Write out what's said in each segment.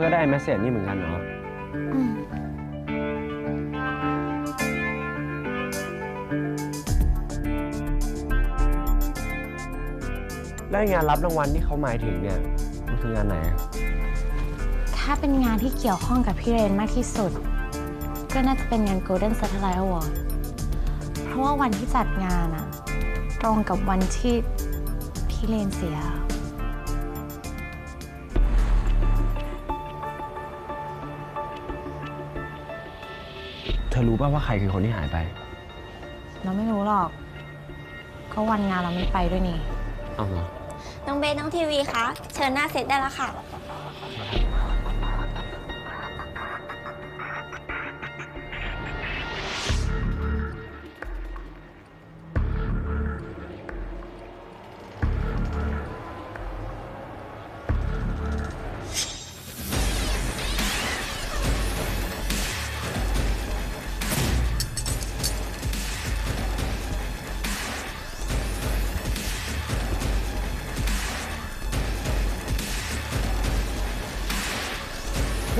อก็ได้แมสเซจนี่เหมือนกันเหรออืมแล้วงานรับรางวัลที่เขาหมายถึงเนี่ยมันคืองานไหนอะถ้าเป็นงานที่เกี่ยวข้องกับพี่เรนมากที่สุด ก็น่าจะเป็นงาน Golden Satellite Award เพราะว่าวันที่จัดงานอะตรงกับวันที่พี่เรนเสีย เธอรู้ป่าว่าใครคือคนที่หายไป เราไม่รู้หรอก ก็วันงานเราไม่ไปด้วยนี่ เอาเหรอ น้องเบสน้องทีวีคะ เชิญหน้าเซตได้แล้วค่ะพี่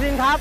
รินครับ